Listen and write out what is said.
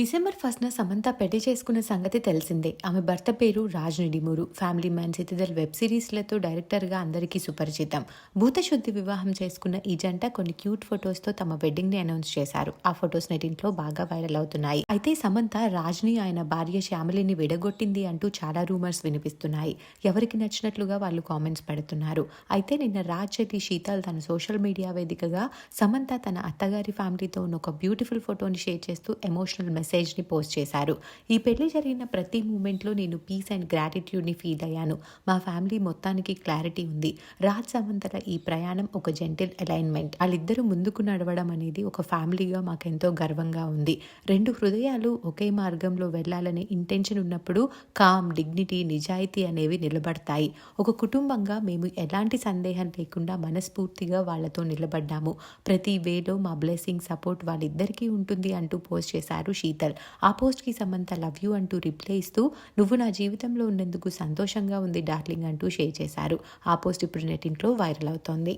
December ఫస్ట్న Samantha పెళ్ళి చేసుకున్న సంగతి తెలిసిందే. ఆమె భర్త పేరు Raj Nidimoru Family Man Citadel web సిరీస్లతో డైరెక్టర్గా అందరికీ సుపరిచితం. భూతశుద్ధి వివాహం చేసుకున్న ఈ జంట కొన్ని క్యూట్ ఫొటోస్తో తమ వెడ్డింగ్ని అనౌన్స్ చేశారు. ఆ ఫొటోస్ నెటింట్లో బాగా వైరల్ అవుతున్నాయి. అయితే సమంత రాజ్ని ఆయన భార్య శ్యామలిని విడగొట్టింది అంటూ చాలా రూమర్స్ వినిపిస్తున్నాయి. ఎవరికి నచ్చినట్లుగా వాళ్ళు కామెంట్స్ పెడుతున్నారు. అయితే నిన్న రాజ్ చెల్లి శీతల్ తన సోషల్ మీడియా వేదికగా సమంత తన అత్తగారి ఫ్యామిలీతో ఉన్న ఒక బ్యూటిఫుల్ ఫోటోని షేర్ చేస్తూ ఎమోషనల్ మెసేజ్ని పోస్ట్ చేశారు. ఈ పెళ్ళి జరిగిన ప్రతి మూమెంట్లో నేను పీస్ అండ్ గ్రాటిట్యూడ్ని ఫీల్ అయ్యాను. మా ఫ్యామిలీ మొత్తానికి క్లారిటీ ఉంది. రాజ్ సమంతల ఈ ప్రయాణం ఒక జెంటిల్ అలైన్మెంట్ వాళ్ళిద్దరూ ముందుకు నడవడం అనేది ఒక ఫ్యామిలీగా మాకెంతో గర్వంగా ఉంది. రెండు హృదయాలు ఒకే మార్గంలో వెళ్ళాలనే ఇంటెన్షన్ ఉన్నప్పుడు కామ్ డిగ్నిటీ నిజాయితీ అనేవి నిలబడతాయి. ఒక కుటుంబంగా మేము ఎలాంటి సందేహం లేకుండా మనస్ఫూర్తిగా వాళ్ళతో నిలబడ్డాము. ప్రతి వేలో మా బ్లెస్సింగ్ సపోర్ట్ వాళ్ళిద్దరికీ ఉంటుంది అంటూ పోస్ట్ చేశారు శీతల్ ఆ పోస్ట్కి సమంత లవ్ యూ అంటూ రిప్లై ఇస్తూ నువ్వు నా జీవితంలో ఉన్నందుకు సంతోషంగా ఉంది డార్లింగ్ అంటూ షేర్ చేశారు. ఆ పోస్ట్ ఇప్పుడు నెటింట్లో వైరల్ అవుతోంది.